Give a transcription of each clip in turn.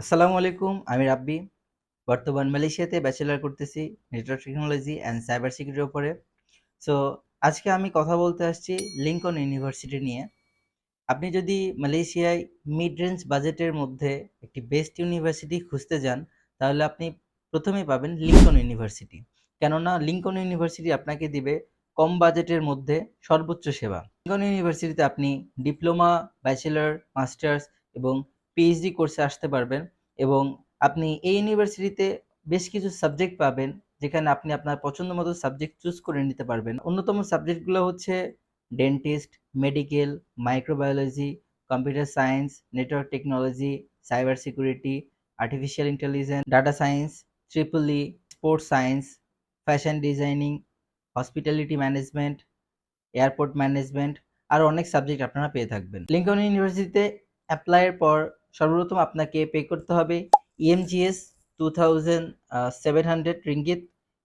আসসালামু আলাইকুম, আমি রাব্বি। বর্তমান মালয়েশিয়াতে ব্যাচেলর করতেছি নেটওয়ার্ক টেকনোলজি অ্যান্ড সাইবার সিকিউরিটির ওপরে সো আজকে আমি কথা বলতে আসছি লিঙ্কন ইউনিভার্সিটি নিয়ে। আপনি যদি মালয়েশিয়ায় মিড রেঞ্জ বাজেটের মধ্যে একটি বেস্ট ইউনিভার্সিটি খুঁজতে যান, তাহলে আপনি প্রথমেই পাবেন লিঙ্কন ইউনিভার্সিটি কেননা লিঙ্কন ইউনিভার্সিটি আপনাকে দিবে কম বাজেটের মধ্যে সর্বোচ্চ সেবা। লিঙ্কন ইউনিভার্সিটিতে আপনি ডিপ্লোমা ব্যাচেলর মাস্টার্স এবং পিএইচডি কোর্সে আসতে পারবেন এবং আপনি এই ইউনিভার্সিটিতে বেশ কিছু সাবজেক্ট পাবেন যেখানে আপনি আপনার পছন্দ মতো সাবজেক্ট চুজ করে নিতে পারবেন। অন্যতম সাবজেক্টগুলো হচ্ছে dentist medical microbiology computer science network technology cyber security artificial intelligence data science Tripoli sports science fashion designing hospitality management airport management আরও অনেক সাবজেক্ট আপনারা পেয়ে থাকবেন। লিঙ্কন ইউনিভার্সিটিতে অ্যাপ্লাইয়ের পর সর্বপ্রথম আপনাকে পে করতে হবে EMGS two thousand seven hundred ringgit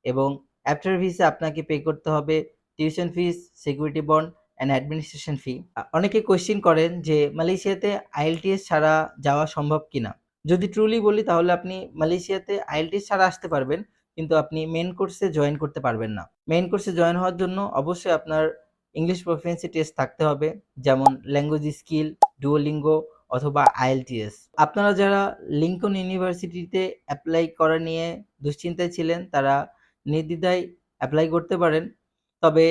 এবং আফটার ভিসে আপনাকে পে করতে হবে tuition fees security bond and administration fee অনেকে কোয়েশ্চেন করেন যে মালয়েশিয়াতে আইএলটিএস ছাড়া যাওয়া সম্ভব কিনা। যদি ট্রুলি বলি তাহলে আপনি মালয়েশিয়াতে আইএলটিএস ছাড়া আসতে পারবেন, কিন্তু আপনি মেন কোর্সে জয়েন করতে পারবেন না। মেন কোর্সে জয়েন হওয়ার জন্য অবশ্যই আপনার ইংলিশ প্রফিসিয়েন্সি টেস্ট থাকতে হবে, যেমন ল্যাঙ্গুয়েজ স্কিল ডুওলিঙ্গো অথবা আইএলটিএস আপনারা যারা লিঙ্কন ইউনিভার্সিটিতে অ্যাপ্লাই করা নিয়ে দুশ্চিন্তায় ছিলেন, তারা নির্দ্বিধায় অ্যাপ্লাই করতে পারেন। তবে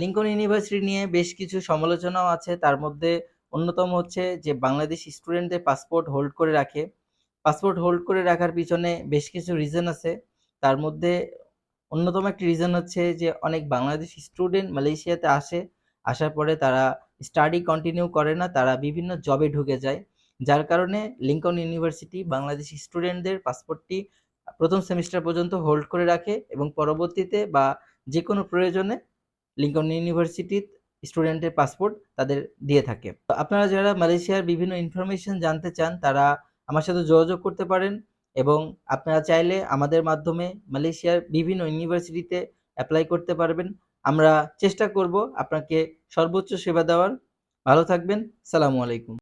লিঙ্কন ইউনিভার্সিটি নিয়ে বেশ কিছু সমালোচনাও আছে। তার মধ্যে অন্যতম হচ্ছে যে, বাংলাদেশ স্টুডেন্টদের পাসপোর্ট হোল্ড করে রাখে। পাসপোর্ট হোল্ড করে রাখার পিছনে বেশ কিছু রিজন আছে। তার মধ্যে অন্যতম একটি রিজন হচ্ছে যে, অনেক বাংলাদেশ স্টুডেন্ট মালয়েশিয়াতে আসে। আসার পরে তারা স্টাডি কন্টিনিউ করে না, তারা বিভিন্ন জবে ঢুকে যায়। যার কারণে লিঙ্কন ইউনিভার্সিটি বাংলাদেশি স্টুডেন্টদের পাসপোর্টটি প্রথম সেমিস্টার পর্যন্ত হোল্ড করে রাখে এবং পরবর্তীতে বা যে কোনো প্রয়োজনে লিঙ্কন ইউনিভার্সিটির স্টুডেন্টের পাসপোর্ট তাদের দিয়ে থাকে। তো আপনারা যারা মালয়েশিয়ার বিভিন্ন ইনফরমেশন জানতে চান, তারা আমার সাথে যোগাযোগ করতে পারেন এবং আপনারা চাইলে আমাদের মাধ্যমে মালয়েশিয়ার বিভিন্ন ইউনিভার্সিটিতে অ্যাপ্লাই করতে পারবেন। আমরা চেষ্টা করব আপনাকে সর্বোচ্চ সেবা দেওয়ার। ভালো থাকবেন সালামু আলাইকুম।